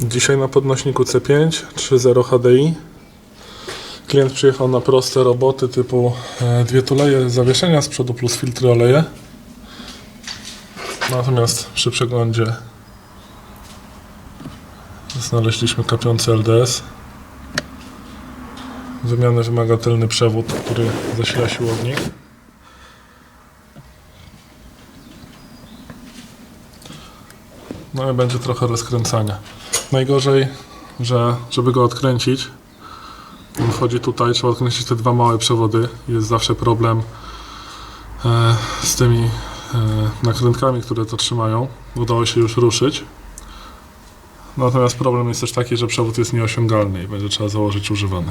Dzisiaj na podnośniku C5 3.0 HDI. Klient przyjechał na proste roboty typu e, dwie tuleje zawieszenia z przodu plus filtry oleje. Natomiast przy przeglądzie znaleźliśmy kapiący LDS. Wymiany wymaga tylny przewód, który zasila siłownik. No i będzie trochę rozkręcania. Najgorzej, że żeby go odkręcić, on wchodzi tutaj, trzeba odkręcić te dwa małe przewody. Jest zawsze problem e, z tymi e, nakrętkami, które to trzymają. Udało się już ruszyć. Natomiast problem jest też taki, że przewód jest nieosiągalny i będzie trzeba założyć używany.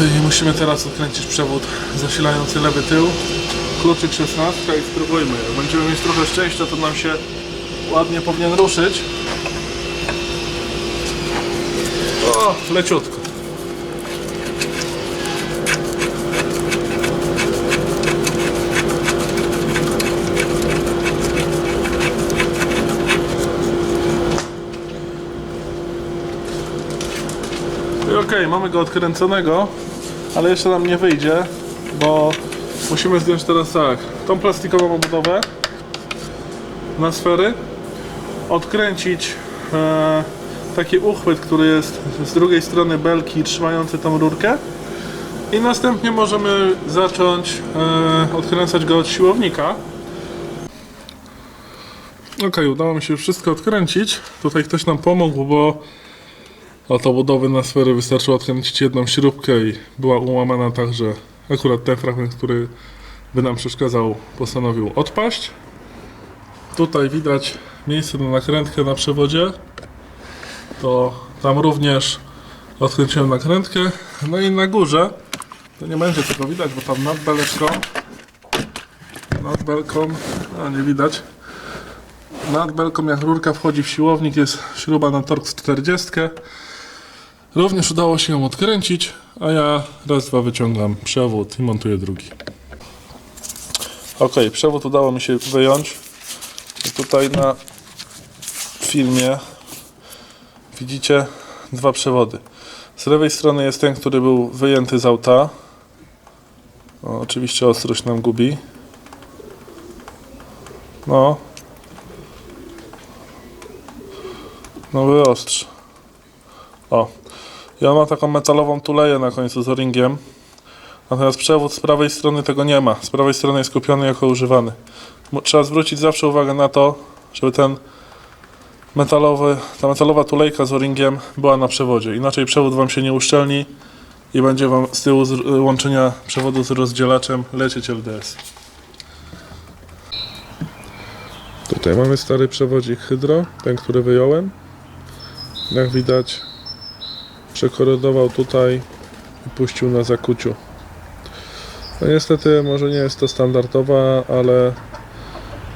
I musimy teraz odkręcić przewód zasilający lewy tył. Kluczyk 16 i spróbujmy. Jak będziemy mieć trochę szczęścia, to nam się ładnie powinien ruszyć. O, leciutko. I okej, mamy go odkręconego, ale jeszcze nam nie wyjdzie, bo musimy zdjąć teraz tak, tą plastikową obudowę na sfery, odkręcić e, taki uchwyt, który jest z drugiej strony belki trzymający tą rurkę i następnie możemy zacząć e, odkręcać go od siłownika. Okej, udało mi się już wszystko odkręcić. Tutaj ktoś nam pomógł, bo od obudowy na sfery wystarczyło odkręcić jedną śrubkę i była ułamana tak, że akurat ten fragment, który by nam przeszkadzał, postanowił odpaść. Tutaj widać miejsce na nakrętkę na przewodzie. To tam również odkręciłem nakrętkę. No i na górze, to nie będzie tego widać, bo tam nad beleczką, nad belką, a nie widać, nad belką jak rurka wchodzi w siłownik jest śruba na Torx 40. Również udało się ją odkręcić, a ja raz, dwa wyciągam przewód i montuję drugi. Ok, przewód udało mi się wyjąć. I tutaj na filmie widzicie dwa przewody. Z lewej strony jest ten, który był wyjęty z auta. O, oczywiście ostrość nam gubi. No. No wyostrz. O. I on ma taką metalową tuleję na końcu z o-ringiem. Natomiast przewód z prawej strony tego nie ma. Z prawej strony jest kupiony jako używany. Trzeba zwrócić zawsze uwagę na to, żeby ten metalowy, ta metalowa tulejka z o-ringiem była na przewodzie. Inaczej przewód Wam się nie uszczelni i będzie Wam z tyłu z łączenia przewodu z rozdzielaczem lecieć LDS. Tutaj mamy stary przewodzik hydro, ten, który wyjąłem. Jak widać, przekorodował tutaj i puścił na zakuciu. No niestety może nie jest to standardowa, ale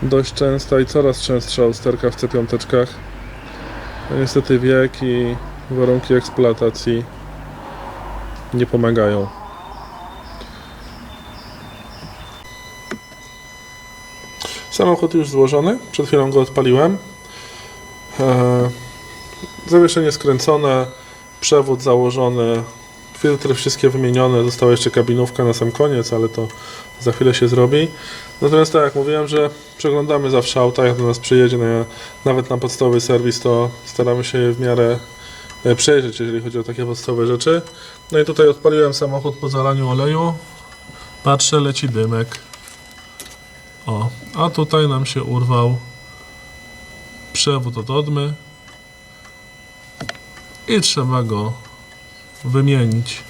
dość częsta i coraz częstsza usterka w C5. No niestety wiek i warunki eksploatacji nie pomagają. Samochód już złożony, przed chwilą go odpaliłem. Eee, Zawieszenie skręcone, przewód założony, filtry wszystkie wymienione, została jeszcze kabinówka na sam koniec, ale to za chwilę się zrobi. Natomiast tak jak mówiłem, że przeglądamy zawsze auta, jak do nas przyjedzie, nawet na podstawowy serwis, to staramy się je w miarę e, przejrzeć, jeżeli chodzi o takie podstawowe rzeczy. No i tutaj odpaliłem samochód po zalaniu oleju, patrzę, leci dymek. O, a tutaj nam się urwał przewód od odmy i trzeba go wymienić.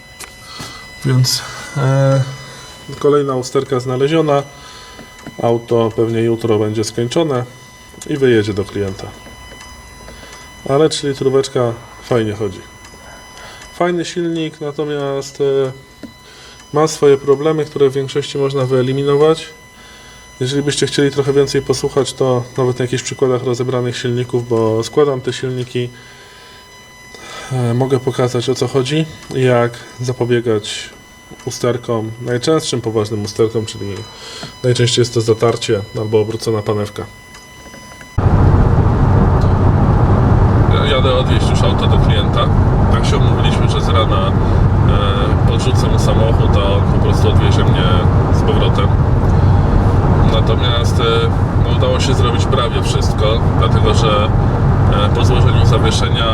Więc e, kolejna usterka znaleziona. Auto pewnie jutro będzie skończone i wyjedzie do klienta. Ale 3 litróweczka fajnie chodzi. Fajny silnik, natomiast e, ma swoje problemy, które w większości można wyeliminować. Jeżeli byście chcieli trochę więcej posłuchać, to nawet na jakichś przykładach rozebranych silników, bo składam te silniki, mogę pokazać o co chodzi, jak zapobiegać usterkom, najczęstszym poważnym usterkom, czyli najczęściej jest to zatarcie albo obrócona panewka. Ja jadę odwieźć już auto do klienta. Tak się umówiliśmy, że z rana e, podrzucę mu samochód, a on po prostu odwiezie mnie z powrotem. Natomiast e, udało się zrobić prawie wszystko, dlatego że e, po złożeniu zawieszenia,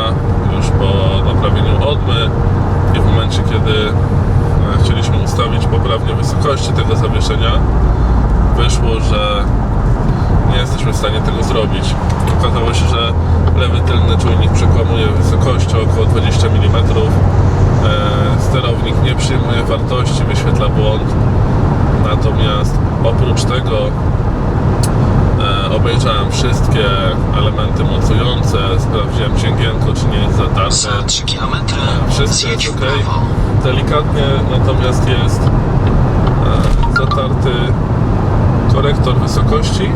już po naprawieniu odmy i w momencie, kiedy e, chcieliśmy ustawić poprawnie wysokości tego zawieszenia, wyszło, że nie jesteśmy w stanie tego zrobić. Okazało się, że lewy tylny czujnik przekłamuje wysokość o około 20 mm. E, sterownik nie przyjmuje wartości, wyświetla błąd. Natomiast oprócz tego e, obejrzałem wszystkie elementy mocujące, sprawdziłem cięgienko, czy nie jest zatarte. Za 3 km Wszystko jest ok. Delikatnie natomiast jest e, zatarty korektor wysokości.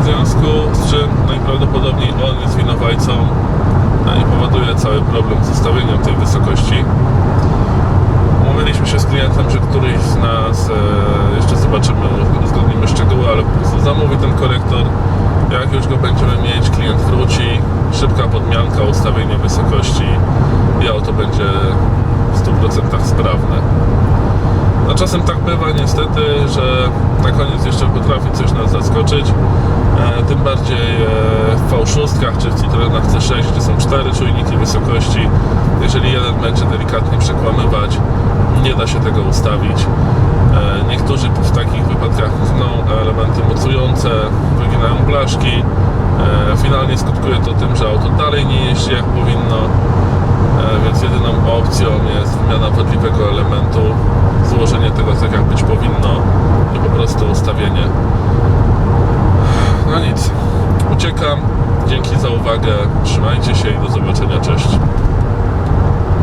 W związku z czym najprawdopodobniej on jest winowajcą e, i powoduje cały problem z ustawieniem tej wysokości. Umówiliśmy się z klientem, że któryś z nas e, jeszcze zobaczymy, uzgodnimy szczegóły, ale po prostu zamówi ten korektor. Jak już go będziemy mieć, klient wróci, szybka podmianka, ustawienie wysokości i auto będzie w 100% sprawne. No czasem tak bywa niestety, że na koniec jeszcze potrafi coś nas zaskoczyć. E, tym bardziej e, w V6 czy w Citroenach C6, gdzie są cztery czujniki wysokości. Jeżeli jeden będzie delikatnie przekłamywać, nie da się tego ustawić. E, niektórzy w takich wypadkach pchną elementy mocujące, wyginają blaszki. E, finalnie skutkuje to tym, że auto dalej nie jeździ jak powinno. Więc jedyną opcją jest wymiana wadliwego elementu, złożenie tego tak jak być powinno i po prostu ustawienie. No nic, uciekam. Dzięki za uwagę, trzymajcie się i do zobaczenia, cześć.